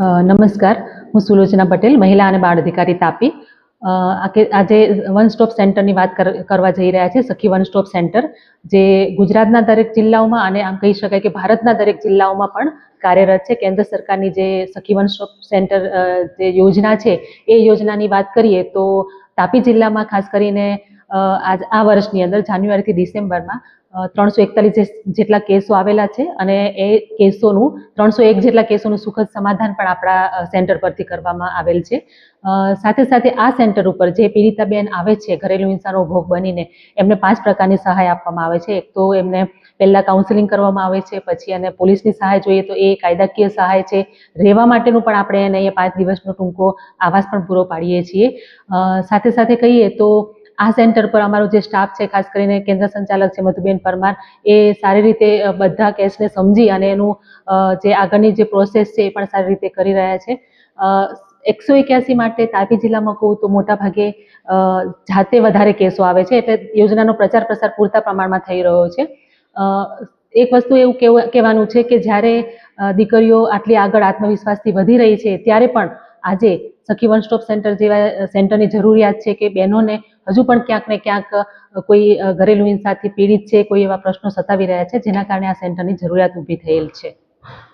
નમસ્કાર. હું સુલોચના પટેલ, મહિલા અને બાળ અધિકારી તાપી. આજે વન સ્ટોપ સેન્ટરની વાત કર- કરવા જઈ રહ્યા છે સખી વન સ્ટોપ સેન્ટર જે ગુજરાતના દરેક જિલ્લાઓમાં અને આમ કહી શકાય કે ભારતના દરેક જિલ્લાઓમાં પણ કાર્યરત છે. કેન્દ્ર સરકારની જે સખી વન સ્ટોપ સેન્ટર જે યોજના છે, એ યોજનાની વાત કરીએ તો તાપી જિલ્લામાં ખાસ કરીને આજ આ વર્ષની અંદર જાન્યુઆરીથી ડિસેમ્બરમાં ત્રણસો એકતાલીસ જેટલા કેસો આવેલા છે અને એ કેસોનું ત્રણસો એક જેટલા કેસોનું સુખદ સમાધાન પણ આપણા સેન્ટર પરથી કરવામાં આવેલ છે. સાથે સાથે આ સેન્ટર ઉપર જે પીડિતાબેન આવે છે, ઘરેલુ હિંસાનો ભોગ બનીને, એમને પાંચ પ્રકારની સહાય આપવામાં આવે છે. એક તો એમને પહેલાં કાઉન્સેલિંગ કરવામાં આવે છે, પછી અને પોલીસની સહાય જોઈએ તો એ કાયદાકીય સહાય છે. રહેવા માટેનું પણ આપણે એને અહીંયા પાંચ દિવસનો ટૂંકો આવાસ પણ પૂરો પાડીએ છીએ. સાથે સાથે કહીએ તો આ સેન્ટર પર અમારો જે સ્ટાફ છે, ખાસ કરીને કેન્દ્ર સંચાલક છે, મધુબેન પરમાર, એ સારી રીતે બધા કેસને સમજી અને એનું જે આગળની જે પ્રોસેસ છે, એ પણ સારી રીતે કરી રહ્યા છે. એકસો એક્યાસી માટે તાપી જિલ્લામાં કહું તો મોટા ભાગે જાતે વધારે કેસો આવે છે, એટલે યોજનાનો પ્રચાર પ્રસાર પૂરતા પ્રમાણમાં થઈ રહ્યો છે. એક વસ્તુ એવું કહેવું કહેવાનું છે કે જ્યારે દીકરીઓ આટલી આગળ આત્મવિશ્વાસથી વધી રહી છે, ત્યારે પણ આજે સખી વન સ્ટોપ સેન્ટર જેવા સેન્ટરની જરૂરિયાત છે કે બહેનોને હજુ પણ ક્યાંક ને ક્યાંક કોઈ ઘરેલું હિંસાથી પીડિત છે, કોઈ એવા પ્રશ્નો સતાવી રહ્યા છે, જેના કારણે આ સેન્ટરની જરૂરિયાત ઊભી થયેલ છે.